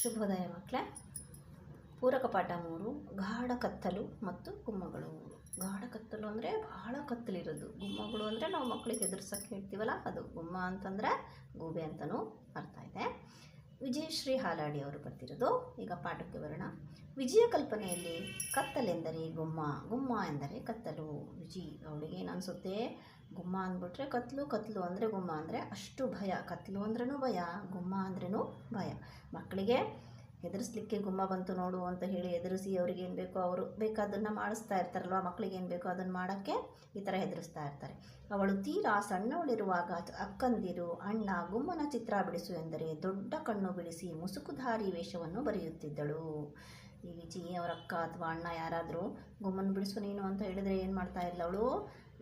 ಶುಭೋದಯ ಮಕ್ಕಳೇ. ಪೂರಕ ಪಾಠ ಮೂರು, ಗಾಢ ಕತ್ತಲು ಮತ್ತು ಗುಮ್ಮಗಳು. ಗಾಢ ಕತ್ತಲು ಅಂದರೆ ಬಹಳ ಕತ್ತಲಿರೋದು. ಗುಮ್ಮಗಳು ಅಂದರೆ ನಾವು ಮಕ್ಕಳಿಗೆ ಎದುರಿಸೋಕ್ಕೆ ಹೇಳ್ತೀವಲ್ಲ, ಅದು ಗುಮ್ಮ ಅಂತಂದರೆ ಗೂಬೆ ಅಂತಲೂ ಅರ್ಥ ಇದೆ. ವಿಜಯಶ್ರೀ ಹಾಲಾಡಿ ಅವರು ಬರ್ತಿರೋದು. ಈಗ ಪಾಠಕ್ಕೆ ಬರೋಣ. ವಿಜಯ ಕಲ್ಪನೆಯಲ್ಲಿ ಕತ್ತಲೆಂದರೆ ಗುಮ್ಮ ಗುಮ್ಮ ಎಂದರೆ ಕತ್ತಲು. ವಿಜಿ ಅವಳಿಗೆ ಏನು ಅನಿಸುತ್ತೆ? ಗುಮ್ಮ ಅಂದ್ಬಿಟ್ರೆ ಕತ್ಲು ಕತ್ಲು ಅಂದರೆ ಗುಮ್ಮ ಅಂದರೆ ಅಷ್ಟು ಭಯ. ಕತ್ಲು ಅಂದ್ರೂ ಭಯ, ಗುಮ್ಮ ಅಂದ್ರೂ ಭಯ. ಮಕ್ಕಳಿಗೆ ಹೆದರಿಸ್ಲಿಕ್ಕೆ ಗುಮ್ಮ ಬಂತು ನೋಡು ಅಂತ ಹೇಳಿ ಎದುರಿಸಿ ಅವ್ರಿಗೆ ಏನು ಬೇಕೋ ಅವರು ಬೇಕಾದನ್ನು ಮಾಡಿಸ್ತಾ ಇರ್ತಾರಲ್ವ ಮಕ್ಕಳಿಗೆ ಏನು ಬೇಕೋ ಅದನ್ನು ಮಾಡೋಕ್ಕೆ ಈ ಥರ ಹೆದರಿಸ್ತಾ ಇರ್ತಾರೆ. ಅವಳು ತೀರಾ ಸಣ್ಣವಳಿರುವಾಗ ಅಕ್ಕಂದಿರು, ಅಣ್ಣ, ಗುಮ್ಮನ ಚಿತ್ರ ಬಿಡಿಸು ಎಂದರೆ ದೊಡ್ಡ ಕಣ್ಣು ಬಿಡಿಸಿ ಮುಸುಕುಧಾರಿ ವೇಷವನ್ನು ಬರೆಯುತ್ತಿದ್ದಳು. ಈ ವಿಜಿ ಅವರ ಅಕ್ಕ ಅಥವಾ ಅಣ್ಣ ಯಾರಾದರೂ ಗುಮ್ಮನ ಬಿಡಿಸು ನೀನು ಅಂತ ಹೇಳಿದರೆ ಏನು ಮಾಡ್ತಾ ಇಲ್ಲ ಅವಳು?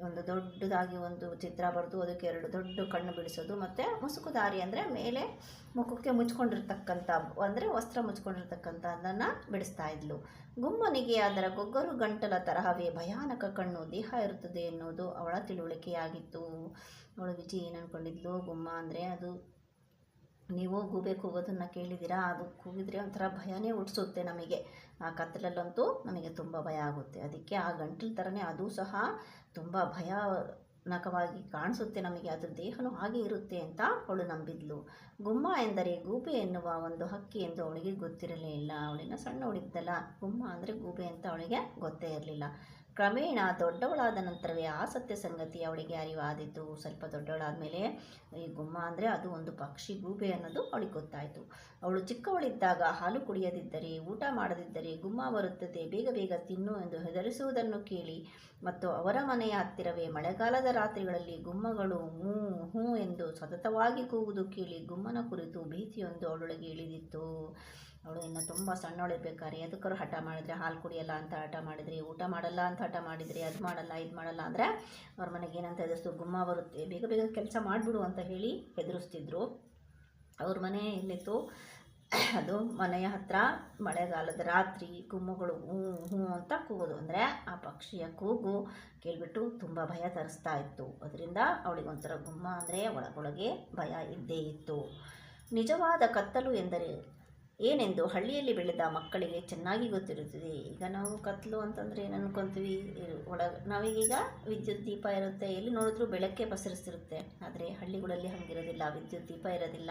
ಒಂದು ದೊಡ್ಡದಾಗಿ ಒಂದು ಚಿತ್ರ ಬರೆದು ಅದಕ್ಕೆ ಎರಡು ದೊಡ್ಡ ಕಣ್ಣು ಬಿಡಿಸೋದು, ಮತ್ತು ಮುಸುಕುದಾರಿ ಅಂದರೆ ಮೇಲೆ ಮುಖಕ್ಕೆ ಮುಚ್ಕೊಂಡಿರ್ತಕ್ಕಂಥ, ಅಂದರೆ ವಸ್ತ್ರ ಮುಚ್ಕೊಂಡಿರ್ತಕ್ಕಂಥ ಅದನ್ನು ಬಿಡಿಸ್ತಾ ಇದ್ಲು. ಗುಮ್ಮನಿಗೆ ಅದರ ಗೊಗ್ಗರು ಗಂಟಲ ತರಹವೇ ಭಯಾನಕ ಕಣ್ಣು, ದೇಹ ಇರುತ್ತದೆ ಎನ್ನುವುದು ಅವಳ ತಿಳುವಳಿಕೆಯಾಗಿತ್ತು. ಅವಳು ವಿಜಿ ಏನು ಅಂದ್ಕೊಂಡಿದ್ಲು ಗುಮ್ಮ ಅಂದರೆ ಅದು ನೀವು ಗೂಬೆ ಕೂಗೋದನ್ನು ಕೇಳಿದ್ದೀರಾ? ಅದು ಕೂಗಿದ್ರೆ ಒಂಥರ ಭಯನೇ ಹುಟ್ಟಿಸುತ್ತೆ ನಮಗೆ. ಆ ಕತ್ತಲಲ್ಲಂತೂ ನಮಗೆ ತುಂಬ ಭಯ ಆಗುತ್ತೆ. ಅದಕ್ಕೆ ಆ ಗಂಟಲು ಥರನೇ ಅದು ಸಹ ತುಂಬ ಭಯಾನಕವಾಗಿ ಕಾಣಿಸುತ್ತೆ ನಮಗೆ. ಅದ್ರ ದೇಹನೂ ಹಾಗೆ ಇರುತ್ತೆ ಅಂತ ಅವಳು ನಂಬಿದ್ಲು. ಗುಮ್ಮ ಎಂದರೆ ಗೂಬೆ ಎನ್ನುವ ಒಂದು ಹಕ್ಕಿ ಎಂದು ಅವಳಿಗೆ ಗೊತ್ತಿರಲೇ ಇಲ್ಲ. ಅವಳಿನ ಸಣ್ಣವಳಿದ್ದಲ್ಲ ಗುಮ್ಮ ಅಂದರೆ ಗೂಬೆ ಅಂತ ಅವಳಿಗೆ ಗೊತ್ತೇ ಇರಲಿಲ್ಲ. ಕ್ರಮೇಣ ದೊಡ್ಡವಳಾದ ನಂತರವೇ ಆ ಸತ್ಯ ಸಂಗತಿ ಅವಳಿಗೆ ಅರಿವಾದಿತ್ತು ಸ್ವಲ್ಪ ದೊಡ್ಡವಳಾದ ಮೇಲೆ ಈ ಗುಮ್ಮ ಅಂದರೆ ಅದು ಒಂದು ಪಕ್ಷಿ ಗೂಬೆ ಅನ್ನೋದು ಅವಳಿಗೆ ಗೊತ್ತಾಯಿತು. ಅವಳು ಚಿಕ್ಕವಳಿದ್ದಾಗ ಹಾಲು ಕುಡಿಯದಿದ್ದರೆ, ಊಟ ಮಾಡದಿದ್ದರೆ ಗುಮ್ಮ ಬರುತ್ತದೆ, ಬೇಗ ಬೇಗ ತಿನ್ನು ಎಂದು ಹೆದರಿಸುವುದನ್ನು ಕೇಳಿ ಮತ್ತು ಅವರ ಮನೆಯ ಹತ್ತಿರವೇ ಮಳೆಗಾಲದ ರಾತ್ರಿಗಳಲ್ಲಿ ಗುಮ್ಮಗಳು ಹೂ ಹೂ ಎಂದು ಸತತವಾಗಿ ಕೂಗುವುದು ಕೇಳಿ ಗುಮ್ಮನ ಕುರಿತು ಭೀತಿಯೊಂದು ಅವಳೊಳಗೆ ಇಳಿದಿತ್ತು. ಅವಳು ಇನ್ನು ತುಂಬ ಸಣ್ಣವಳಿರ್ಬೇಕಾದ್ರೆ ಎದಕ್ಕಾರು ಹಠ ಮಾಡಿದ್ರೆ ಹಾಲು ಕುಡಿಯಲ್ಲ ಅಂತ ಹಠ ಮಾಡಿದ್ರಿ, ಊಟ ಮಾಡಲ್ಲ ಅಂತ ಹಠ ಮಾಡಿದ್ರಿ, ಅದು ಮಾಡಲ್ಲ, ಇದು ಮಾಡಲ್ಲ ಅಂದರೆ ಅವ್ರ ಮನೆಗೆ ಏನಂತ ಹೆದರ್ಸ್ತು ಗುಮ್ಮ ಬರುತ್ತೆ. ಬೇಗ ಬೇಗ ಕೆಲಸ ಮಾಡಿಬಿಡು ಅಂತ ಹೇಳಿ ಹೆದರಿಸ್ತಿದ್ರು. ಅವ್ರ ಮನೆ ಇಲ್ಲಿತ್ತು. ಅದು ಮನೆಯ ಹತ್ರ ಮಳೆಗಾಲದ ರಾತ್ರಿ ಗುಮ್ಮಗಳು ಹ್ಞೂ ಹ್ಞೂ ಅಂತ ಕೂಗೋದು ಅಂದರೆ ಆ ಪಕ್ಷಿಯ ಕೂಗು ಕೇಳಿಬಿಟ್ಟು ತುಂಬ ಭಯ ತರಿಸ್ತಾ ಇತ್ತು. ಅದರಿಂದ ಅವಳಿಗೆ ಒಂಥರ ಗುಮ್ಮ ಅಂದರೆ ಒಳಗೊಳಗೆ ಭಯ ಇದ್ದೇ ಇತ್ತು. ನಿಜವಾದ ಕತ್ತಲು ಎಂದರೆ ಏನೆಂದು ಹಳ್ಳಿಯಲ್ಲಿ ಬೆಳೆದ ಮಕ್ಕಳಿಗೆ ಚೆನ್ನಾಗಿ ಗೊತ್ತಿರುತ್ತದೆ. ಈಗ ನಾವು ಕತ್ಲು ಅಂತಂದರೆ ಏನು ಅನ್ಕೊತೀವಿ? ಒಳ ನಾವೀಗ ವಿದ್ಯುತ್ ದೀಪ ಇರುತ್ತೆ. ಎಲ್ಲಿ ನೋಡಿದ್ರೂ ಬೆಳಕ್ಕೆ ಪಸರಿಸಿರುತ್ತೆ ಆದರೆ ಹಳ್ಳಿಗಳಲ್ಲಿ ಹಾಗಿರೋದಿಲ್ಲ. ವಿದ್ಯುತ್ ದೀಪ ಇರೋದಿಲ್ಲ.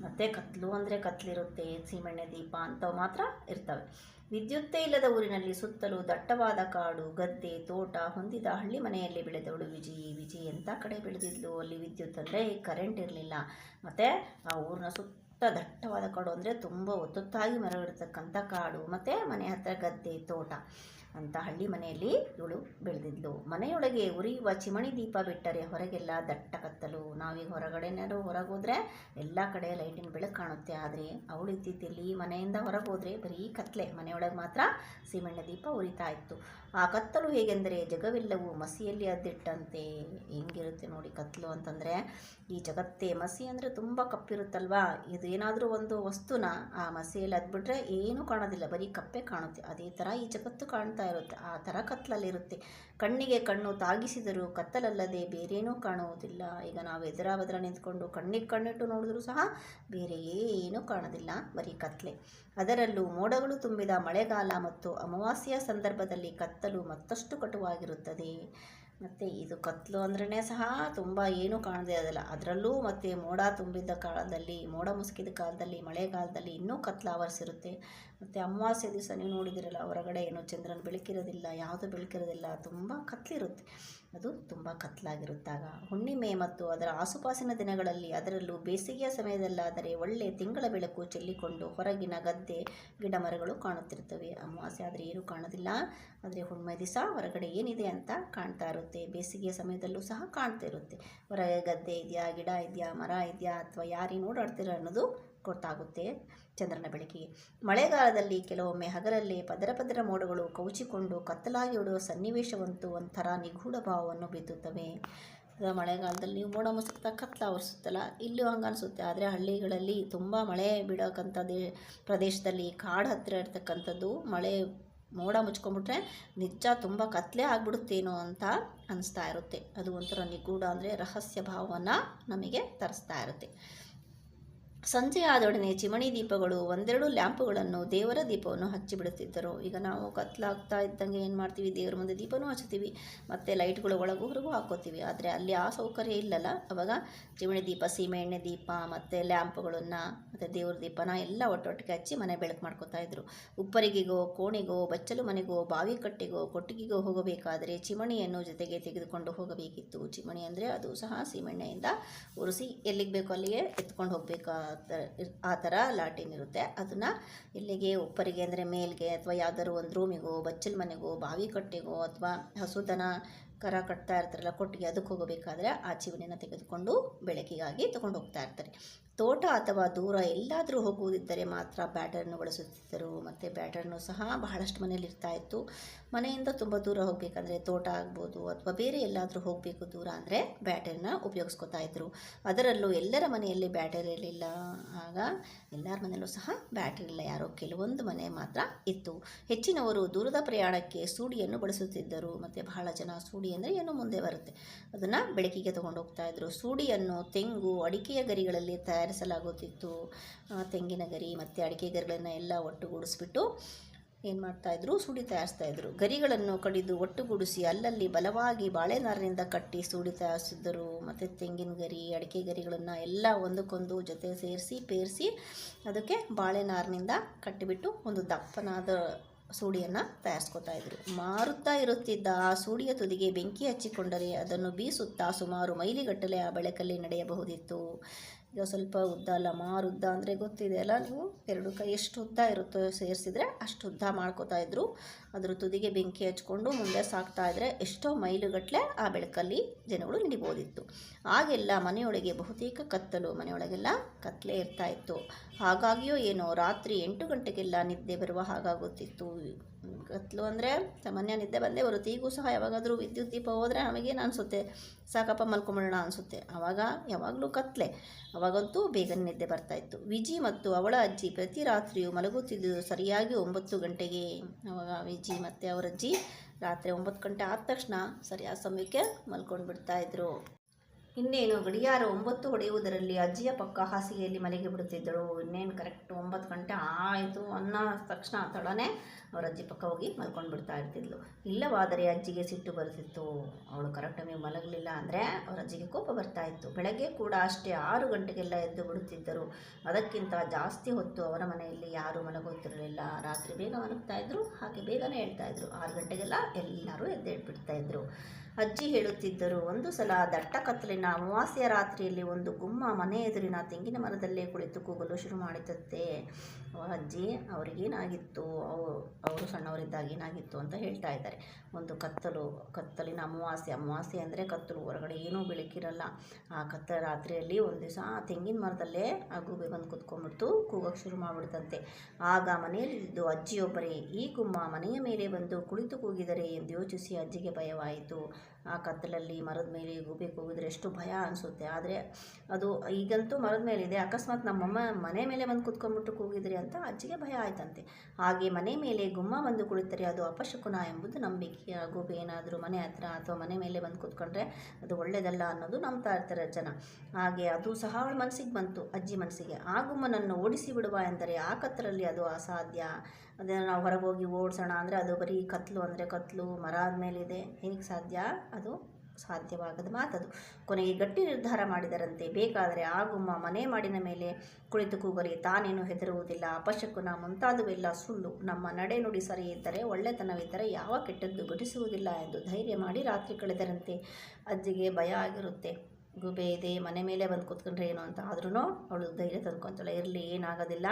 ಮತ್ತು ಕತ್ಲು ಅಂದರೆ ಕತ್ಲಿರುತ್ತೆ. ಸೀಮೆಣ್ಣೆ ದೀಪ ಅಂತವು ಮಾತ್ರ ಇರ್ತವೆ. ವಿದ್ಯುತ್ತೇ ಇಲ್ಲದ ಊರಿನಲ್ಲಿ ಸುತ್ತಲೂ ದಟ್ಟವಾದ ಕಾಡು, ಗದ್ದೆ, ತೋಟ ಹೊಂದಿದ ಹಳ್ಳಿ ಮನೆಯಲ್ಲಿ ಬೆಳೆದವಳು ವಿಜಿ. ವಿಜಿ ಎಂಥ ಕಡೆ ಬೆಳೆದಿದ್ಲು? ಅಲ್ಲಿ ವಿದ್ಯುತ್ ಅಂದರೆ ಕರೆಂಟ್ ಇರಲಿಲ್ಲ. ಮತ್ತು ಆ ಊರಿನ ಸುತ್ತ ದಟ್ಟವಾದ ಕಾಡು ಅಂದರೆ ತುಂಬ ಒತ್ತೊತ್ತಾಗಿ ಮರಗಳಿರ್ತಕ್ಕಂಥ ಕಾಡು. ಮತ್ತು ಮನೆ ಹತ್ತಿರ ಗದ್ದೆ ತೋಟ. ಅಂತ ಹಳ್ಳಿ ಮನೆಯಲ್ಲಿ ಇವಳು ಬೆಳೆದಿದ್ಲು. ಮನೆಯೊಳಗೆ ಉರಿಯುವ ಚಿಮಣಿ ದೀಪ ಬಿಟ್ಟರೆ ಹೊರಗೆಲ್ಲ ದಟ್ಟ ಕತ್ತಲು. ನಾವೀಗ ಹೊರಗಡೆನಾದ್ರು ಹೊರಗೋದ್ರೆ ಎಲ್ಲ ಕಡೆ ಲೈಟಿನ ಬೆಳಕು ಕಾಣುತ್ತೆ. ಆದರೆ ಅವಳು ಇದ್ದಿದ್ದಲ್ಲಿ ಮನೆಯಿಂದ ಹೊರಗೋದ್ರೆ ಬರೀ ಕತ್ತಲೆ ಮನೆಯೊಳಗೆ ಮಾತ್ರ ಸೀಮೆಣ್ಣೆ ದೀಪ ಉರಿತಾ ಇತ್ತು. ಆ ಕತ್ತಲು ಹೇಗೆಂದರೆ ಜಗವೆಲ್ಲವೂ ಮಸಿಯಲ್ಲಿ ಅದ್ದಿಟ್ಟಂತೆ. ಹೆಂಗಿರುತ್ತೆ ನೋಡಿ ಕತ್ತಲು ಅಂತಂದರೆ ಈ ಜಗತ್ತೇ. ಮಸಿ ಅಂದರೆ ತುಂಬ ಕಪ್ಪಿರುತ್ತಲ್ವಾ? ಇದು ಏನಾದರೂ ಒಂದು ವಸ್ತುನ ಆ ಮಸಿಯಲ್ಲಿ ಅದ್ಬಿಟ್ರೆ ಏನೂ ಕಾಣೋದಿಲ್ಲ. ಬರೀ ಕಪ್ಪೆ ಕಾಣುತ್ತೆ. ಅದೇ ಥರ ಈ ಜಗತ್ತು ಕಾಣ್ತಾ ಇರುತ್ತೆ. ಆ ಥರ ಕತ್ತಲಲ್ಲಿರುತ್ತೆ ಕಣ್ಣಿಗೆ ಕಣ್ಣು ತಾಗಿಸಿದರೂ ಕತ್ತಲಲ್ಲದೆ ಬೇರೇನೂ ಕಾಣುವುದಿಲ್ಲ. ಈಗ ನಾವು ಎದುರ ಬದ್ರ ನಿಂತ್ಕೊಂಡು ಕಣ್ಣಿಗೆ ಕಣ್ಣಿಟ್ಟು ನೋಡಿದ್ರೂ ಸಹ ಬೇರೆ ಏನೂ ಕಾಣೋದಿಲ್ಲ ಬರೀ ಕತ್ತಲೆ ಅದರಲ್ಲೂ ಮೋಡಗಳು ತುಂಬಿದ ಮಳೆಗಾಲ ಮತ್ತು ಅಮಾವಾಸ್ಯೆಯ ಸಂದರ್ಭದಲ್ಲಿ ಕತ್ತಲು ಮತ್ತಷ್ಟು ಕಟುವಾಗಿರುತ್ತದೆ. ಮತ್ತು ಇದು ಕತ್ತಲು ಅಂದ್ರೇ ಸಹ ತುಂಬ ಏನೂ ಕಾಣದೇ ಇರೋದಿಲ್ಲ ಅದರಲ್ಲೂ ಮತ್ತು ಮೋಡ ತುಂಬಿದ್ದ ಕಾಲದಲ್ಲಿ, ಮೋಡ ಮುಸುಕಿದ ಕಾಲದಲ್ಲಿ, ಮಳೆಗಾಲದಲ್ಲಿ ಇನ್ನೂ ಕತ್ಲು ಆವರಿಸಿರುತ್ತೆ. ಮತ್ತು ಅಮಾವಾಸ್ಯ ದಿವಸ ನೀವು ನೋಡಿದಿರಲ್ಲ, ಹೊರಗಡೆ ಏನು ಚಂದ್ರನ ಬೆಳಕಿರೋದಿಲ್ಲ, ಯಾವುದು ಬೆಳಕಿರೋದಿಲ್ಲ, ತುಂಬ ಕತ್ಲಿರುತ್ತೆ. ಅದು ತುಂಬ ಕತ್ಲಾಗಿರುತ್ತಾಗ ಹುಣ್ಣಿಮೆ ಮತ್ತು ಅದರ ಆಸುಪಾಸಿನ ದಿನಗಳಲ್ಲಿ ಅದರಲ್ಲೂ ಬೇಸಿಗೆಯ ಸಮಯದಲ್ಲಾದರೆ ಒಳ್ಳೆಯ ತಿಂಗಳ ಬೆಳಕು ಚೆಲ್ಲಿಕೊಂಡು ಹೊರಗಿನ ಗದ್ದೆ ಗಿಡ ಮರಗಳು ಕಾಣುತ್ತಿರುತ್ತವೆ. ಅಮಾವಾಸ್ಯೆ ಆದರೆ ಏನು ಕಾಣೋದಿಲ್ಲ. ಆದರೆ ಹುಣ್ಣಿಮೆ ದಿವಸ ಹೊರಗಡೆ ಏನಿದೆ ಅಂತ ಕಾಣ್ತಾ ಇರುತ್ತೆ. ಬೇಸಿಗೆಯ ಸಮಯದಲ್ಲೂ ಸಹ ಕಾಣ್ತಾ ಇರುತ್ತೆ. ಹೊರಗೆ ಗದ್ದೆ ಇದೆಯಾ, ಗಿಡ ಇದೆಯಾ, ಮರ ಇದೆಯಾ, ಅಥವಾ ಯಾರಿಗೆ ಓಡಾಡ್ತೀರ ಅನ್ನೋದು ಗೊತ್ತಾಗುತ್ತೆ ಚಂದ್ರನ ಬೆಳಕಿಗೆ. ಮಳೆಗಾಲದಲ್ಲಿ ಕೆಲವೊಮ್ಮೆ ಹಗಲಲ್ಲಿ ಪದರ ಪದರ ಮೋಡಗಳು ಕೌಚಿಕೊಂಡು ಕತ್ತಲಾಗಿ ಉಡುವ ಸನ್ನಿವೇಶವಂತೂ ಒಂಥರ ನಿಗೂಢ ಭಾವವನ್ನು ಬಿದ್ದುತ್ತವೆ. ಮಳೆಗಾಲದಲ್ಲಿ ಮೋಡ ಮುಸುಕ್ತಾ ಕತ್ಲ ಆವರಿಸುತ್ತಲ್ಲ ಇಲ್ಲೂ ಹಂಗೆ ಅನಿಸುತ್ತೆ. ಆದರೆ ಹಳ್ಳಿಗಳಲ್ಲಿ ತುಂಬ ಮಳೆ ಬಿಡೋಕ್ಕಂಥ ದೇ ಪ್ರದೇಶದಲ್ಲಿ ಕಾಡು ಹತ್ತಿರ ಇರ್ತಕ್ಕಂಥದ್ದು ಮಳೆ ಮೋಡ ಮುಚ್ಕೊಂಡ್ಬಿಟ್ರೆ ನಿಜ ತುಂಬ ಕತ್ಲೆ ಆಗ್ಬಿಡುತ್ತೇನೋ ಅಂತ ಅನಿಸ್ತಾ ಇರುತ್ತೆ. ಅದು ಒಂಥರ ನಿಗೂಢ ಅಂದರೆ ರಹಸ್ಯ ಭಾವವನ್ನು ನಮಗೆ ತರಿಸ್ತಾ ಇರುತ್ತೆ. ಸಂಜೆ ಆದೊಡನೆ ಚಿಮಣಿ ದೀಪಗಳು ಒಂದೆರಡು ಲ್ಯಾಂಪುಗಳನ್ನು ದೇವರ ದೀಪವನ್ನು ಹಚ್ಚಿಬಿಡುತ್ತಿದ್ದರು. ಈಗ ನಾವು ಕತ್ಲಾಗ್ತಾ ಇದ್ದಂಗೆ ಏನು ಮಾಡ್ತೀವಿ? ದೇವರ ಮುಂದೆ ದೀಪನೂ ಹಚ್ಚುತ್ತೀವಿ. ಮತ್ತು ಲೈಟ್ಗಳು ಒಳಗೂ ಹೊರಗೂ ಹಾಕೋತೀವಿ ಆದರೆ ಅಲ್ಲಿ ಆ ಸೌಕರ್ಯ ಇಲ್ಲಲ್ಲ. ಅವಾಗ ಚಿಮಣಿ ದೀಪ, ಸೀಮೆ ಎಣ್ಣೆ ದೀಪ, ಮತ್ತು ಲ್ಯಾಂಪ್ಗಳನ್ನು, ಮತ್ತು ದೇವ್ರ ದೀಪನ ಎಲ್ಲ ಒಟ್ಟೊಟ್ಟಿಗೆ ಹಚ್ಚಿ ಮನೆ ಬೆಳಕು ಮಾಡ್ಕೋತಾ ಇದ್ರು. ಉಪ್ಪರಿಗೆಗೋ, ಕೋಣೆಗೋ, ಬಚ್ಚಲು ಮನೆಗೋ, ಬಾವಿ ಕಟ್ಟೆಗೋ, ಕೊಟ್ಟಿಗೆಗೋ ಹೋಗಬೇಕಾದರೆ ಚಿಮಣಿಯನ್ನು ಜೊತೆಗೆ ತೆಗೆದುಕೊಂಡು ಹೋಗಬೇಕಿತ್ತು. ಚಿಮಣಿ ಅಂದರೆ ಅದು ಸಹ ಸೀಮೆಣ್ಣೆಯಿಂದ ಉರಿಸಿ ಎಲ್ಲಿಗೆ ಬೇಕೋ ಅಲ್ಲಿಗೆ ಎತ್ಕೊಂಡು ಹೋಗಬೇಕಾ ಆ ಥರ ಲಾಟಿನ್ ಇರುತ್ತೆ. ಅದನ್ನು ಇಲ್ಲಿಗೆ ಒಪ್ಪರಿಗೆ ಅಂದರೆ ಮೇಲ್ಗೆ ಅಥವಾ ಯಾವ್ದಾದ್ರು ಒಂದು ರೂಮಿಗೋ ಬಚ್ಚಲ ಮನೆಗೋ, ಬಾವಿ ಕಟ್ಟೆಗೋ ಅಥವಾ ಹಸುದನ ಕರ ಕಟ್ತಾ ಇರ್ತಾರಲ್ಲ, ಕೊಟ್ಟಿಗೆ ಅದಕ್ಕೆ ಹೋಗಬೇಕಾದ್ರೆ ಆ ಚಿವಣಿನ ತೆಗೆದುಕೊಂಡು ಬೆಳಕಿಗಾಗಿ ತಗೊಂಡು ಹೋಗ್ತಾ ಇರ್ತಾರೆ. ತೋಟ ಅಥವಾ ದೂರ ಎಲ್ಲಾದರೂ ಹೋಗುವುದಿದ್ದರೆ ಮಾತ್ರ ಬ್ಯಾಟರನ್ನು ಬಳಸುತ್ತಿದ್ದರು. ಮತ್ತು ಬ್ಯಾಟರನ್ನು ಸಹ ಬಹಳಷ್ಟು ಮನೆಯಲ್ಲಿ ಇರ್ತಾ ಇತ್ತು. ಮನೆಯಿಂದ ತುಂಬ ದೂರ ಹೋಗಬೇಕಂದ್ರೆ ತೋಟ ಆಗ್ಬೋದು ಅಥವಾ ಬೇರೆ ಎಲ್ಲಾದರೂ ಹೋಗಬೇಕು ದೂರ ಅಂದರೆ ಬ್ಯಾಟರಿನ ಉಪಯೋಗಿಸ್ಕೊತಾ ಇದ್ದರು ಅದರಲ್ಲೂ ಎಲ್ಲರ ಮನೆಯಲ್ಲಿ ಬ್ಯಾಟರಿ ಇರಲಿಲ್ಲ. ಆಗ ಎಲ್ಲರ ಮನೆಯಲ್ಲೂ ಸಹ ಬ್ಯಾಟರಿ ಇಲ್ಲ. ಯಾರೋ ಕೆಲವೊಂದು ಮನೆ ಮಾತ್ರ ಇತ್ತು. ಹೆಚ್ಚಿನವರು ದೂರದ ಪ್ರಯಾಣಕ್ಕೆ ಸೂಡಿಯನ್ನು ಬಳಸುತ್ತಿದ್ದರು. ಮತ್ತು ಬಹಳ ಜನ ಸೂಡಿ ಅಂದರೆ ಏನು ಮುಂದೆ ಬರುತ್ತೆ. ಅದನ್ನು ಬೆಳಕಿಗೆ ತೊಗೊಂಡು ಹೋಗ್ತಾ ಇದ್ರು. ಸೂಡಿಯನ್ನು ತೆಂಗು, ಅಡಿಕೆಯ ಗರಿಗಳಲ್ಲಿ ತಯಾರಿಸಲಾಗುತ್ತಿತ್ತು. ತೆಂಗಿನ ಗರಿ ಮತ್ತು ಅಡಿಕೆ ಗರಿಗಳನ್ನು ಎಲ್ಲ ಒಟ್ಟುಗೂಡಿಸ್ಬಿಟ್ಟು ಏನು ಮಾಡ್ತಾಯಿದ್ರು ತಯಾರಿಸ್ತಾ ತಯಾರಿಸ್ತಾಯಿದ್ರು ಗರಿಗಳನ್ನು ಕಡಿದು ಒಟ್ಟುಗೂಡಿಸಿ ಅಲ್ಲಲ್ಲಿ ಬಲವಾಗಿ ಬಾಳೆನಾರಿನಿಂದ ಕಟ್ಟಿ ಸೂಡಿ ತಯಾರಿಸಿದ್ದರು. ಮತ್ತು ತೆಂಗಿನ ಗರಿ, ಅಡಿಕೆ ಗರಿಗಳನ್ನು ಎಲ್ಲ ಒಂದಕ್ಕೊಂದು ಜೊತೆ ಸೇರಿಸಿ ಪೇರಿಸಿ ಅದಕ್ಕೆ ಬಾಳೆನಾರಿನಿಂದ ಕಟ್ಟಿಬಿಟ್ಟು ಒಂದು ದಪ್ಪನಾದ ಸೂಡಿಯನ್ನು ತಯಾರಿಸ್ಕೊತಾ ಇದ್ರು. ಮಾರುತ್ತಾ ಇರುತ್ತಿದ್ದ ಆ ಸೂಡಿಯ ತುದಿಗೆ ಬೆಂಕಿ ಹಚ್ಚಿಕೊಂಡರೆ ಅದನ್ನು ಬೀಸುತ್ತಾ ಸುಮಾರು ಮೈಲಿಗಟ್ಟಲೆ ಆ ಬೆಳಕಲ್ಲಿ ನಡೆಯಬಹುದಿತ್ತು. ಈಗ ಸ್ವಲ್ಪ ಉದ್ದ ಅಲ್ಲ, ಮಾರು ಉದ್ದ ಅಂದರೆ ಗೊತ್ತಿದೆ ಅಲ್ಲ ನೀವು? ಎರಡು ಕೈ ಎಷ್ಟು ಉದ್ದ ಇರುತ್ತೋ ಸೇರಿಸಿದ್ರೆ ಅಷ್ಟು ಉದ್ದ ಮಾಡ್ಕೋತಾ ಇದ್ರು. ಅದ್ರ ತುದಿಗೆ ಬೆಂಕಿ ಹಚ್ಕೊಂಡು ಮುಂದೆ ಸಾಕ್ತಾ ಇದ್ರೆ ಎಷ್ಟೋ ಮೈಲುಗಟ್ಟಲೆ ಆ ಬೆಳಕಲ್ಲಿ ಜನಗಳು ನಡಿಬೋದಿತ್ತು ಆಗೆಲ್ಲ ಮನೆಯೊಳಗೆ ಬಹುತೇಕ ಕತ್ತಲು, ಮನೆಯೊಳಗೆಲ್ಲ ಕತ್ತಲೆ ಇರ್ತಾ ಇತ್ತು. ಹಾಗಾಗಿಯೋ ಏನೋ ರಾತ್ರಿ ಎಂಟು ಗಂಟೆಗೆಲ್ಲ ನಿದ್ದೆ ಬರುವ ಹಾಗಾಗುತ್ತಿತ್ತು. ಕತ್ಲು ಅಂದರೆ ಸಾಮಾನ್ಯ ನಿದ್ದೆ ಬಂದೇ ಬರುತ್ತೆ. ಈಗೂ ಸಹ ಯಾವಾಗಾದರೂ ವಿದ್ಯುತ್ ದೀಪ ಹೋದರೆ ನಮಗೇನು ಅನಿಸುತ್ತೆ? ಸಾಕಪ್ಪ ಮಲ್ಕೊಂಬಿಡೋಣ ಅನಿಸುತ್ತೆ. ಆವಾಗ ಯಾವಾಗಲೂ ಕತ್ಲೆ. ಅವಾಗಂತೂ ಬೇಗನೆ ನಿದ್ದೆ ಬರ್ತಾಯಿತ್ತು ವಿಜಿ ಮತ್ತು ಅವಳ ಅಜ್ಜಿ ಪ್ರತಿ ರಾತ್ರಿಯೂ ಮಲಗುತ್ತಿದ್ದುದು ಸರಿಯಾಗಿ ಒಂಬತ್ತು ಗಂಟೆಗೆ. ಅವಾಗ ವಿಜಿ ಮತ್ತು ಅವರ ಅಜ್ಜಿ ರಾತ್ರಿ ಒಂಬತ್ತು ಗಂಟೆ ಆದ ತಕ್ಷಣ ಸರಿಯಾದ ಸಮಯಕ್ಕೆ ಮಲ್ಕೊಂಡು ಬಿಡ್ತಾಯಿದ್ರು ಇನ್ನೇನು, ಗಡಿಯಾರ ಒಂಬತ್ತು ಹೊಡೆಯುವುದರಲ್ಲಿ ಅಜ್ಜಿಯ ಪಕ್ಕ ಹಾಸಿಗೆಯಲ್ಲಿ ಮಲಗಿ ಬಿಡುತ್ತಿದ್ದಳು. ಇನ್ನೇನು ಕರೆಕ್ಟ್ ಒಂಬತ್ತು ಗಂಟೆ ಆಯಿತು ಅನ್ನೋ ತಕ್ಷಣ ತಡನೆ ಅವರ ಅಜ್ಜಿ ಪಕ್ಕ ಹೋಗಿ ಮಲ್ಕೊಂಡು ಬಿಡ್ತಾ ಇರ್ತಿದ್ಲು. ಇಲ್ಲವಾದರೆ ಅಜ್ಜಿಗೆ ಸಿಟ್ಟು ಬರ್ತಿತ್ತು ಅವಳು ಕರೆಕ್ಟ್ ಟೈಮಿಗೆ ಮಲಗಲಿಲ್ಲ ಅಂದರೆ ಅವರ ಅಜ್ಜಿಗೆ ಕೋಪ ಬರ್ತಾ ಇತ್ತು. ಬೆಳಗ್ಗೆ ಕೂಡ ಅಷ್ಟೇ ಆರು ಗಂಟೆಗೆಲ್ಲ ಎದ್ದು ಬಿಡುತ್ತಿದ್ದರು. ಅದಕ್ಕಿಂತ ಜಾಸ್ತಿ ಹೊತ್ತು ಅವರ ಮನೆಯಲ್ಲಿ ಯಾರೂ ಮಲಗುತ್ತಿರಲಿಲ್ಲ. ರಾತ್ರಿ ಬೇಗ ಮಲಗ್ತಾ ಇದ್ರು. ಹಾಗೆ ಬೇಗನೆ ಹೇಳ್ತಾ ಇದ್ರು. ಆರು ಗಂಟೆಗೆಲ್ಲ ಎಲ್ಲರೂ ಎದ್ದೇಳ್ಬಿಡ್ತಾ ಇದ್ರು. ಅಜ್ಜಿ ಹೇಳುತ್ತಿದ್ದರು, ಒಂದು ಸಲ ದಟ್ಟ ಕತ್ತಲಿನ ಅಮಾವಾಸ್ಯ ರಾತ್ರಿಯಲ್ಲಿ ಒಂದು ಗುಮ್ಮ ಮನೆ ಎದುರಿನ ತೆಂಗಿನ ಮರದಲ್ಲೇ ಕುಳಿತು ಕೂಗಲು ಶುರು ಮಾಡಿತತ್ತೆ ಅವರ ಅಜ್ಜಿ ಅವ್ರಿಗೇನಾಗಿತ್ತು? ಅವು, ಅವರು ಸಣ್ಣವರಿದ್ದಾಗ ಏನಾಗಿತ್ತು ಅಂತ ಹೇಳ್ತಾ ಇದ್ದಾರೆ. ಒಂದು ಕತ್ತಲು, ಕತ್ತಲಿನ ಅಮಾವಾಸ್ಯೆ. ಅಮಾವಾಸ್ಯೆ ಅಂದರೆ ಕತ್ತಲು. ಹೊರಗಡೆ ಏನೂ ಬೆಳಕಿರಲ್ಲ. ಆ ಕತ್ತ ರಾತ್ರಿಯಲ್ಲಿ ಒಂದು ದಿವಸ ಆ ತೆಂಗಿನ ಮರದಲ್ಲೇ ಆ ಗೂಬೆ ಬಂದು ಕುತ್ಕೊಂಡ್ಬಿಡ್ತು. ಕೂಗೋಕೆ ಶುರು ಮಾಡಿಬಿಡ್ತಂತೆ. ಆಗ ಮನೆಯಲ್ಲಿದ್ದು ಅಜ್ಜಿಯೊಬ್ಬರೇ ಈ ಗುಮ್ಮ ಮನೆಯ ಮೇಲೆ ಬಂದು ಕುಳಿತು ಕೂಗಿದರೆ ಎಂದು ಯೋಚಿಸಿ ಅಜ್ಜಿಗೆ ಭಯವಾಯಿತು. ಆ ಕತ್ತಲಲ್ಲಿ ಮರದ ಮೇಲೆ ಗೂಬೆ ಕೂಗಿದ್ರೆ ಎಷ್ಟು ಭಯ ಅನಿಸುತ್ತೆ. ಆದರೆ ಅದು ಈಗಂತೂ ಮರದ ಮೇಲಿದೆ. ಅಕಸ್ಮಾತ್ ನಮ್ಮಮ್ಮ ಮನೆ ಮೇಲೆ ಬಂದು ಕುತ್ಕೊಂಡ್ಬಿಟ್ಟು ಕೂಗಿದ್ರೆ ಅಂತ ಅಜ್ಜಿಗೆ ಭಯ ಆಯ್ತಂತೆ. ಹಾಗೆ ಮನೆ ಮೇಲೆ ಗುಮ್ಮ ಬಂದು ಕುಳಿತರೆ ಅದು ಅಪಶಕುನ ಎಂಬುದು ನಂಬಿಕೆ. ಹಾಗೂ ಏನಾದರೂ ಮನೆ ಹತ್ರ ಅಥವಾ ಮನೆ ಮೇಲೆ ಬಂದು ಕೂತ್ಕೊಂಡ್ರೆ ಅದು ಒಳ್ಳೆಯದಲ್ಲ ಅನ್ನೋದು ನಂಬ್ತಾ ಇರ್ತಾರೆ ಜನ. ಹಾಗೆ ಅದು ಸಹ ಅವಳ ಮನಸ್ಸಿಗೆ ಬಂತು. ಅಜ್ಜಿ ಮನಸ್ಸಿಗೆ, ಆ ಗುಮ್ಮನನ್ನು ಓಡಿಸಿ ಬಿಡುವ ಎಂದರೆ ಆ ಕತ್ತರಲ್ಲಿ ಅದು ಅಸಾಧ್ಯ. ಅದನ್ನು ನಾವು ಹೊರಗೋಗಿ ಓಡಿಸೋಣ ಅಂದರೆ ಅದು ಬರೀ ಕತ್ಲು ಅಂದರೆ ಕತ್ಲು, ಮರ ಆದಮೇಲಿದೆ. ಹೇಗೆ ಸಾಧ್ಯ ಅದು? ಸಾಧ್ಯವಾಗದ ಮಾತದು. ಕೊನೆಗೆ ಗಟ್ಟಿ ನಿರ್ಧಾರ ಮಾಡಿದರಂತೆ. ಬೇಕಾದರೆ ಆಗುಮ್ಮ ಗುಮ್ಮ ಮನೆ ಮಾಡಿನ ಮೇಲೆ ಕುಳಿತು ಕೂಗಲಿ. ತಾನೇನು ಹೆದರುವುದಿಲ್ಲ. ಅಪಶಕುನ ಮುಂತಾದವೆಲ್ಲ ಸುಳ್ಳು. ನಮ್ಮ ನಡೆ ನುಡಿ ಸರಿ ಇದ್ದರೆ, ಒಳ್ಳೆತನವಿದ್ದರೆ ಯಾವ ಕೆಟ್ಟದ್ದು ಘಟಿಸುವುದಿಲ್ಲ ಎಂದು ಧೈರ್ಯ ಮಾಡಿ ರಾತ್ರಿ ಕಳೆದರಂತೆ. ಅಜ್ಜಿಗೆ ಭಯ ಆಗಿರುತ್ತೆ. ಗುಬೆ ಇದೆ, ಮನೆ ಮೇಲೆ ಬಂದು ಕೂತ್ಕೊಂಡ್ರೆ ಏನು ಅಂತ ಆದ್ರೂ ಅವಳು ಧೈರ್ಯ ತಂದ್ಕೊತಾಳೆ. ಇರಲಿ, ಏನಾಗೋದಿಲ್ಲ.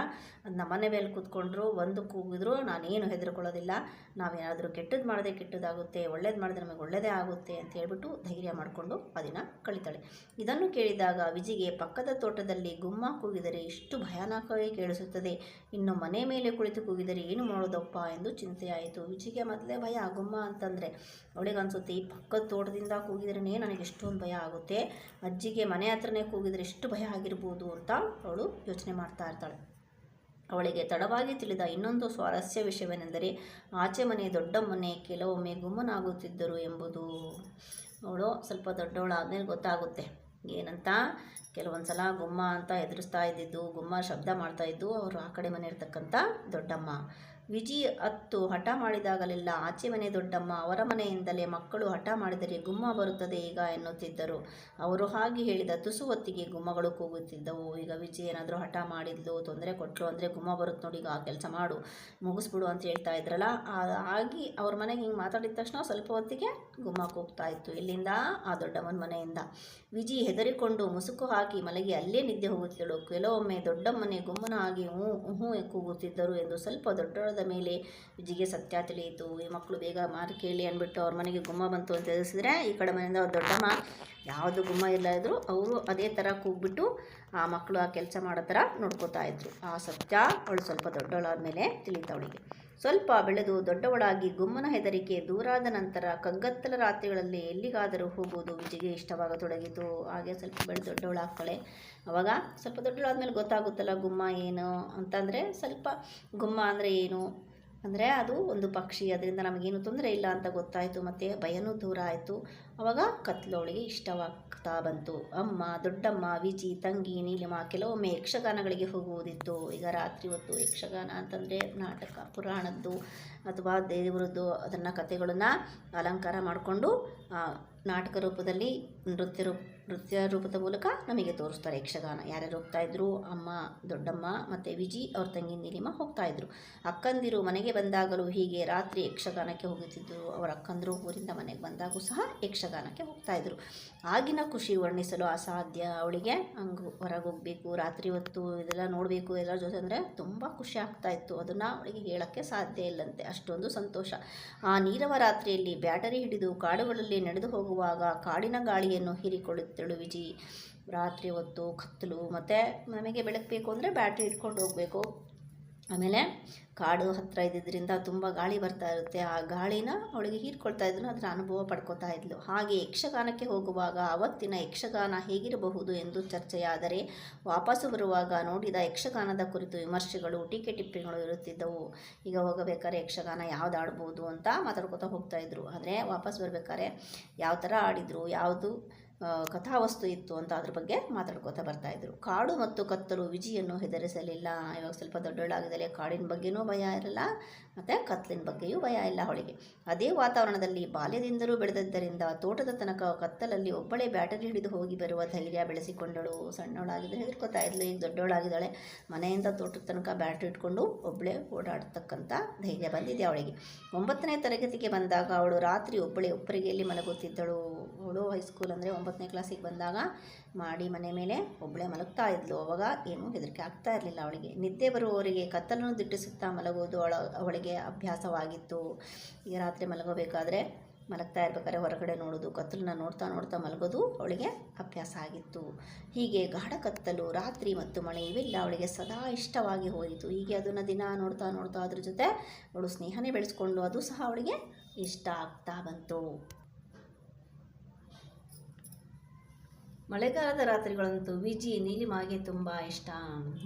ನಮ್ಮ ಮನೆ ಮೇಲೆ ಕೂತ್ಕೊಂಡ್ರು, ಒಂದು ಕೂಗಿದ್ರು ನಾನೇನು ಹೆದರ್ಕೊಳ್ಳೋದಿಲ್ಲ. ನಾವೇನಾದರೂ ಕೆಟ್ಟದ್ದು ಮಾಡಿದೆ ಕೆಟ್ಟದಾಗುತ್ತೆ, ಒಳ್ಳೇದು ಮಾಡಿದ್ರೆ ನಮಗೆ ಒಳ್ಳೆಯದೇ ಆಗುತ್ತೆ ಅಂತ ಹೇಳ್ಬಿಟ್ಟು ಧೈರ್ಯ ಮಾಡಿಕೊಂಡು ಅದನ್ನು ದಿನ ಕಳಿತಾಳೆ. ಇದನ್ನು ಕೇಳಿದಾಗ ವಿಜಿಗೆ ಪಕ್ಕದ ತೋಟದಲ್ಲಿ ಗುಮ್ಮ ಕೂಗಿದರೆ ಇಷ್ಟು ಭಯಾನಕವೇ ಕೇಳಿಸುತ್ತದೆ. ಇನ್ನು ಮನೆ ಮೇಲೆ ಕುಳಿತು ಕೂಗಿದರೆ ಏನು ಮಾಡೋದಪ್ಪ ಎಂದು ಚಿಂತೆಯಾಯಿತು. ವಿಜಿಗೆ ಮೊದಲೇ ಭಯ, ಗುಮ್ಮ ಅಂತಂದರೆ ಅವಳಿಗೆ ಅನಿಸುತ್ತೆ ಈ ಪಕ್ಕದ ತೋಟದಿಂದ ಕೂಗಿದ್ರೇ ನನಗೆ ಎಷ್ಟೊಂದು ಭಯ ಆಗುತ್ತೆ. ಅಜ್ಜಿಗೆ ಮನೆ ಹತ್ರನೇ ಕೂಗಿದರೆ ಎಷ್ಟು ಭಯ ಆಗಿರ್ಬೋದು ಅಂತ ಅವಳು ಯೋಚನೆ ಮಾಡ್ತಾ ಇರ್ತಾಳೆ. ಅವಳಿಗೆ ತಡವಾಗಿ ತಿಳಿದ ಇನ್ನೊಂದು ಸ್ವಾರಸ್ಯ ವಿಷಯವೇನೆಂದರೆ, ಆಚೆ ಮನೆ ದೊಡ್ಡಮ್ಮನೆ ಕೆಲವೊಮ್ಮೆ ಗುಮ್ಮನಾಗುತ್ತಿದ್ದರು ಎಂಬುದು. ಅವಳು ಸ್ವಲ್ಪ ದೊಡ್ಡವಳಾದ್ಮೇಲೆ ಗೊತ್ತಾಗುತ್ತೆ. ಏನಂತ? ಕೆಲವೊಂದು ಸಲ ಗುಮ್ಮ ಅಂತ ಎದುರಿಸ್ತಾ ಇದ್ದಿದ್ದು, ಗುಮ್ಮ ಶಬ್ದ ಮಾಡ್ತಾ ಇದ್ದು, ಅವರು ಆ ಕಡೆ ಮನೆ ಇರ್ತಕ್ಕಂಥ ದೊಡ್ಡಮ್ಮ. ವಿಜಿ ಅತ್ತು ಹಠ ಮಾಡಿದಾಗಲೆಲ್ಲ ಆಚೆ ಮನೆ ದೊಡ್ಡಮ್ಮ ಅವರ ಮನೆಯಿಂದಲೇ ಮಕ್ಕಳು ಹಠ ಮಾಡಿದರೆ ಗುಮ್ಮ ಬರುತ್ತದೆ ಈಗ ಎನ್ನುತ್ತಿದ್ದರು. ಅವರು ಹಾಗೆ ಹೇಳಿದ ತುಸು ಹೊತ್ತಿಗೆ ಗುಮ್ಮಗಳು ಕೂಗುತ್ತಿದ್ದವು. ಈಗ ವಿಜಿ ಏನಾದರೂ ಹಠ ಮಾಡಿದ್ಲು, ತೊಂದರೆ ಕೊಟ್ಟರು ಅಂದರೆ ಗುಮ್ಮ ಬರುತ್ತೆ ನೋಡಿ ಈಗ ಆ ಕೆಲಸ ಮಾಡು, ಮುಗಿಸ್ಬಿಡು ಅಂತ ಹೇಳ್ತಾ ಇದ್ರಲ್ಲ. ಆಗಿ ಅವ್ರ ಮನೆಗೆ ಹಿಂಗೆ ಮಾತಾಡಿದ ತಕ್ಷಣ ಸ್ವಲ್ಪ ಹೊತ್ತಿಗೆ ಗುಮ್ಮ ಕೂಗ್ತಾ ಇತ್ತು. ಇಲ್ಲಿಂದ ಆ ದೊಡ್ಡಮ್ಮನ ಮನೆಯಿಂದ. ವಿಜಿ ಹೆದರಿಕೊಂಡು ಮುಸುಕು ಹಾಕಿ ಮಲಗಿ ಅಲ್ಲೇ ನಿದ್ದೆ ಹೋಗುತ್ತಿದ್ದಳು. ಕೆಲವೊಮ್ಮೆ ದೊಡ್ಡಮ್ಮನೆ ಗುಮ್ಮನ ಆಗಿ ಹ್ಞೂ ಹ್ಞೂ ಕೂಗುತ್ತಿದ್ದರು ಎಂದು ಸ್ವಲ್ಪ ದೊಡ್ಡಳದ ಮೇಲೆ ವಿಜಿಗೆ ಸತ್ಯ ತಿಳಿಯಿತು. ಈ ಮಕ್ಕಳು ಬೇಗ ಮಾರು ಕೇಳಿ ಅಂದ್ಬಿಟ್ಟು ಅವ್ರ ಮನೆಗೆ ಗುಮ್ಮ ಬಂತು ಅಂತ ತಿಳಿಸಿದ್ರೆ ಈ ಕಡೆ ಮನೆಯಿಂದ ಅವ್ರ ದೊಡ್ಡಮ್ಮ ಯಾವುದು ಗುಮ್ಮ ಇಲ್ಲ ಇದ್ರು ಅವರು ಅದೇ ಥರ ಕೂಗ್ಬಿಟ್ಟು ಆ ಮಕ್ಕಳು ಆ ಕೆಲಸ ಮಾಡೋ ಥರ ನೋಡ್ಕೋತಾ ಇದ್ರು. ಆ ಸತ್ಯ ಅವಳು ಸ್ವಲ್ಪ ದೊಡ್ಡವಳಾದ ಮೇಲೆ ತಿಳಿತು ಅವಳಿಗೆ. ಸ್ವಲ್ಪ ಬೆಳೆದು ದೊಡ್ಡವಳಾಗಿ ಗುಮ್ಮನ ಹೆದರಿಕೆ ದೂರಾದ ನಂತರ ಕಗ್ಗತ್ತಲ ರಾತ್ರಿಗಳಲ್ಲಿ ಎಲ್ಲಿಗಾದರೂ ಹೋಗುವುದು ವಿಜಿಗೆ ಇಷ್ಟವಾಗತೊಡಗಿತು. ಹಾಗೆ ಸ್ವಲ್ಪ ಬೆಳೆದು ದೊಡ್ಡವಳಾಗ್ತಾಳೆ. ಅವಾಗ ಸ್ವಲ್ಪ ದೊಡ್ಡವಳಾದ್ಮೇಲೆ ಗೊತ್ತಾಗುತ್ತಲ್ಲ ಗುಮ್ಮ ಏನು ಅಂತಂದರೆ ಸ್ವಲ್ಪ ಗುಮ್ಮ ಅಂದರೆ ಏನು ಅಂದರೆ ಅದು ಒಂದು ಪಕ್ಷಿ, ಅದರಿಂದ ನಮಗೇನು ತೊಂದರೆ ಇಲ್ಲ ಅಂತ ಗೊತ್ತಾಯಿತು, ಮತ್ತು ಭಯನೂ ದೂರ ಆಯಿತು. ಅವಾಗ ಕತ್ಲೋಳಿಗೆ ಇಷ್ಟವಾಗ್ತಾ ಬಂತು. ಅಮ್ಮ, ದೊಡ್ಡಮ್ಮ, ವಿಜಿ, ತಂಗಿ, ನೀಲಿಮ ಕೆಲವೊಮ್ಮೆ ಯಕ್ಷಗಾನಗಳಿಗೆ ಹೋಗುವುದಿತ್ತು. ಈಗ ರಾತ್ರಿ ಹೊತ್ತು ಯಕ್ಷಗಾನ ಅಂತಂದರೆ ನಾಟಕ, ಪುರಾಣದ್ದು ಅಥವಾ ದೇವರದ್ದು ಅದನ್ನು ಕಥೆಗಳನ್ನು ಅಲಂಕಾರ ಮಾಡಿಕೊಂಡು ನಾಟಕ ರೂಪದಲ್ಲಿ ನೃತ್ಯ ರೂಪ ನೃತ್ಯ ರೂಪದ ಮೂಲಕ ನಮಗೆ ತೋರಿಸ್ತಾರೆ ಯಕ್ಷಗಾನ. ಯಾರ್ಯಾರು ಹೋಗ್ತಾ ಇದ್ರು? ಅಮ್ಮ, ದೊಡ್ಡಮ್ಮ ಮತ್ತು ವಿಜಿ, ಅವ್ರ ತಂಗಿ ನೀಲಿಮ ಹೋಗ್ತಾ ಇದ್ರು. ಅಕ್ಕಂದಿರು ಮನೆಗೆ ಬಂದಾಗಲೂ ಹೀಗೆ ರಾತ್ರಿ ಯಕ್ಷಗಾನಕ್ಕೆ ಹೋಗುತ್ತಿದ್ದರು. ಅವರ ಅಕ್ಕಂದಿರು ಊರಿಂದ ಮನೆಗೆ ಬಂದಾಗೂ ಸಹ ಯಕ್ಷಗಾನಕ್ಕೆ ಹೋಗ್ತಾ ಇದ್ರು ಆಗಿನ ಖುಷಿ ವರ್ಣಿಸಲು ಅಸಾಧ್ಯ. ಅವಳಿಗೆ ಹಂಗೆ ಹೊರಗೆ ಹೋಗಬೇಕು ರಾತ್ರಿ ಹೊತ್ತು ಇದೆಲ್ಲ ನೋಡಬೇಕು, ಎಲ್ಲರ ಜೊತೆ ಅಂದರೆ ತುಂಬ ಖುಷಿ ಆಗ್ತಾ ಇತ್ತು ಅದನ್ನು ಅವಳಿಗೆ ಹೇಳೋಕ್ಕೆ ಸಾಧ್ಯ ಇಲ್ಲಂತೆ. ಅಷ್ಟೊಂದು ಸಂತೋಷ. ಆ ನೀರವ ರಾತ್ರಿಯಲ್ಲಿ ಬ್ಯಾಟರಿ ಹಿಡಿದು ಕಾಡುಗಳಲ್ಲಿ ನಡೆದು ಹೋಗುವಾಗ ಕಾಡಿನ ಗಾಳಿಯನ್ನು ಹೀರಿಕೊಳ್ಳುತ್ತಳು ವಿಜಿ. ರಾತ್ರಿ ಹೊತ್ತು ಕತ್ತಲು, ಮತ್ತು ನಮಗೆ ಬೆಳಕಬೇಕು ಅಂದರೆ ಬ್ಯಾಟ್ರಿ ಇಟ್ಕೊಂಡು ಹೋಗಬೇಕು. ಆಮೇಲೆ ಕಾಡು ಹತ್ತಿರ ಇದ್ದಿದ್ದರಿಂದ ತುಂಬ ಗಾಳಿ ಬರ್ತಾ ಇರುತ್ತೆ. ಆ ಗಾಳಿನ ಅವಳಿಗೆ ಹೀರ್ಕೊಳ್ತಾ ಇದ್ರು ಅದರ ಅನುಭವ ಪಡ್ಕೊತಾ ಇದ್ಲು. ಹಾಗೆ ಯಕ್ಷಗಾನಕ್ಕೆ ಹೋಗುವಾಗ ಅವತ್ತಿನ ಯಕ್ಷಗಾನ ಹೇಗಿರಬಹುದು ಎಂದು ಚರ್ಚೆಯಾದರೆ ವಾಪಸ್ಸು ಬರುವಾಗ ನೋಡಿದ ಯಕ್ಷಗಾನದ ಕುರಿತು ವಿಮರ್ಶೆಗಳು, ಟೀಕೆ ಟಿಪ್ಪಣಿಗಳು ಇರುತ್ತಿದ್ದವು. ಈಗ ಹೋಗಬೇಕಾದ್ರೆ ಯಕ್ಷಗಾನ ಯಾವ್ದು ಆಡ್ಬೋದು ಅಂತ ಮಾತಾಡ್ಕೊತಾ ಹೋಗ್ತಾ ಇದ್ರು. ಆದರೆ ವಾಪಸ್ ಬರಬೇಕಾದ್ರೆ ಯಾವ ಥರ ಆಡಿದರು ಯಾವುದು ಕಥಾವಸ್ತು ಇತ್ತು ಅಂತ ಅದ್ರ ಬಗ್ಗೆ ಮಾತಾಡ್ಕೋತಾ ಬರ್ತಾಯಿದ್ರು ಕಾಡು ಮತ್ತು ಕತ್ತಲು ವಿಜಿಯನ್ನು ಹೆದರಿಸಲಿಲ್ಲ. ಇವಾಗ ಸ್ವಲ್ಪ ದೊಡ್ಡವಳಾಗಿದ್ದಲೆ ಕಾಡಿನ ಬಗ್ಗೆನೂ ಭಯ ಇರಲ್ಲ, ಮತ್ತು ಕತ್ತಲಿನ ಬಗ್ಗೆಯೂ ಭಯ ಇಲ್ಲ ಅವಳಿಗೆ. ಅದೇ ವಾತಾವರಣದಲ್ಲಿ ಬಾಲ್ಯದಿಂದಲೂ ಬೆಳೆದದ್ದರಿಂದ ತೋಟದ ತನಕ ಕತ್ತಲಲ್ಲಿ ಒಬ್ಬಳೇ ಬ್ಯಾಟರಿ ಹಿಡಿದು ಹೋಗಿ ಬರುವ ಧೈರ್ಯ ಬೆಳೆಸಿಕೊಂಡಳು. ಸಣ್ಣವಳಾಗಿದ್ದರೆ ಹೆದರ್ಕೋತಾ ಇದ್ಲು, ಈಗ ದೊಡ್ಡವಳಾಗಿದ್ದಾಳೆ. ಮನೆಯಿಂದ ತೋಟದ ತನಕ ಬ್ಯಾಟ್ರಿ ಇಟ್ಕೊಂಡು ಒಬ್ಬಳೇ ಓಡಾಡ್ತಕ್ಕಂಥ ಧೈರ್ಯ ಬಂದಿದೆ ಅವಳಿಗೆ. ಒಂಬತ್ತನೇ ತರಗತಿಗೆ ಬಂದಾಗ ಅವಳು ರಾತ್ರಿ ಒಬ್ಬಳೇ ಒಬ್ಬರಿಗೆಯಲ್ಲಿ ಮಲಗುತ್ತಿದ್ದಳು. ಅವಳು ಹೈಸ್ಕೂಲ್ ಅಂದರೆ ಒಂಬತ್ತನೇ ಕ್ಲಾಸಿಗೆ ಬಂದಾಗ ಮಾಡಿ ಮನೆ ಮೇಲೆ ಒಬ್ಬಳೇ ಮಲಗ್ತಾ ಇದ್ಲು. ಅವಾಗ ಏನೂ ಹೆದರಿಕೆ ಆಗ್ತಾ ಇರಲಿಲ್ಲ ಅವಳಿಗೆ. ನಿದ್ದೆ ಬರುವವರಿಗೆ ಕತ್ತಲನ್ನು ದಿಟ್ಟಿಸುತ್ತಾ ಮಲಗುವುದು ಅವಳ, ಅವಳಿಗೆ ಅಭ್ಯಾಸವಾಗಿತ್ತು. ಈಗ ರಾತ್ರಿ ಮಲಗಬೇಕಾದ್ರೆ ಮಲಗ್ತಾ ಇರ್ಬೇಕಾದ್ರೆ ಹೊರಗಡೆ ನೋಡೋದು, ಕತ್ತಲನ್ನ ನೋಡ್ತಾ ನೋಡ್ತಾ ಮಲಗೋದು ಅವಳಿಗೆ ಅಭ್ಯಾಸ ಆಗಿತ್ತು. ಹೀಗೆ ಗಾಢ ಕತ್ತಲು, ರಾತ್ರಿ ಮತ್ತು ಮಳೆ ಇವೆಲ್ಲ ಅವಳಿಗೆ ಸದಾ ಇಷ್ಟವಾಗಿ ಹೋಯಿತು. ಹೀಗೆ ಅದನ್ನು ದಿನ ನೋಡ್ತಾ ನೋಡ್ತಾ ಅದ್ರ ಜೊತೆ ಅವಳು ಸ್ನೇಹನೇ ಬೆಳೆಸ್ಕೊಂಡು ಅದು ಸಹ ಅವಳಿಗೆ ಇಷ್ಟ ಆಗ್ತಾ ಬಂತು. ಮಳೆಗಾಲದ ರಾತ್ರಿಗಳಂತೂ ವಿಜಿ ನೀಲಿಮಾಗೆ ತುಂಬ ಇಷ್ಟ.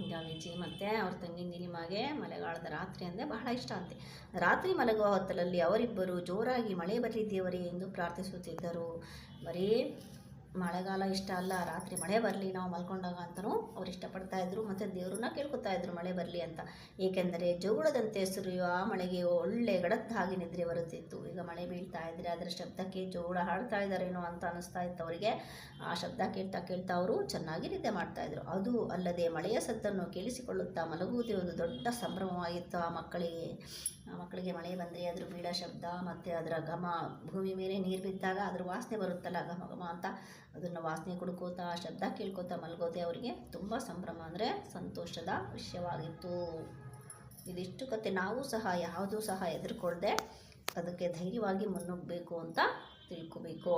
ಈಗ ವಿಜಿ ಮತ್ತು ಅವ್ರ ತಂಗಿ ನೀಲಿಮಾಗೆ ಮಳೆಗಾಲದ ರಾತ್ರಿ ಅಂದರೆ ಬಹಳ ಇಷ್ಟ ಅಂತೆ. ರಾತ್ರಿ ಮಲಗುವ ಹೊತ್ತಲಲ್ಲಿ ಅವರಿಬ್ಬರು ಜೋರಾಗಿ ಮಳೆ ಬರಲಿ ದೇವರೇ ಎಂದು ಪ್ರಾರ್ಥಿಸುತ್ತಿದ್ದರು. ಬರೀ ಮಳೆಗಾಲ ಇಷ್ಟ ಅಲ್ಲ, ರಾತ್ರಿ ಮಳೆ ಬರಲಿ, ನಾವು ಮಲ್ಕೊಂಡಾಗ ಅಂತಲೂ ಅವ್ರು ಇಷ್ಟಪಡ್ತಾ ಇದ್ರು, ಮತ್ತು ದೇವ್ರನ್ನ ಕೇಳ್ಕೊತಾ ಇದ್ರು ಮಳೆ ಬರಲಿ ಅಂತ. ಏಕೆಂದರೆ ಜೋಗುಳದಂತೆ ಆ ಮಳೆಗೆ ಒಳ್ಳೆ ಗಡದ್ದಾಗಿ ನಿದ್ರೆ ಬರುತ್ತಿತ್ತು. ಈಗ ಮಳೆ ಬೀಳ್ತಾ ಇದ್ರೆ ಅದರ ಶಬ್ದಕ್ಕೆ ಜೋಗುಳ ಹಾಡ್ತಾ ಇದ್ದಾರೇನೋ ಅಂತ ಅನಿಸ್ತಾ ಇತ್ತು ಅವರಿಗೆ. ಆ ಶಬ್ದ ಕೇಳ್ತಾ ಕೇಳ್ತಾ ಅವರು ಚೆನ್ನಾಗಿ ನಿದ್ದೆ ಮಾಡ್ತಾ ಇದ್ರು. ಅದು ಅಲ್ಲದೆ ಮಳೆಯ ಸದ್ದನ್ನು ಕೇಳಿಸಿಕೊಳ್ಳುತ್ತಾ ಮಲಗುವುದೇ ಒಂದು ದೊಡ್ಡ ಸಂಭ್ರಮವಾಗಿತ್ತು ಆ ಮಕ್ಕಳಿಗೆ. ಮಕ್ಕಳಿಗೆ ಮಳೆ ಬಂದರೆ ಅದ್ರ ಬೀಳೋ ಶಬ್ದ ಮತ್ತು ಅದರ ಘಮ, ಭೂಮಿ ಮೇಲೆ ನೀರು ಬಿದ್ದಾಗ ಅದ್ರ ವಾಸನೆ ಬರುತ್ತಲ್ಲ ಘಮ ಘಮ ಅಂತ ಅದನ್ನು ವಾಸನೆ ಕುಡ್ಕೋತಾ ಶಬ್ದ ಕೇಳ್ಕೊತಾ ಮಲ್ಗೋದೆ ಅವರಿಗೆ ತುಂಬ ಸಂಭ್ರಮ ಅಂದರೆ ಸಂತೋಷದ ವಿಷಯವಾಗಿತ್ತು. ಇದಿಷ್ಟು ಕತೆ ನಾವು ಸಹ ಯಾವುದೂ ಸಹ ಎದುರುಕೊಳ್ಳದೆ ಅದಕ್ಕೆ ಧೈರ್ಯವಾಗಿ ಮುನ್ನುಗ್ಗಬೇಕು ಅಂತ ತಿಳ್ಕೊಬೇಕು.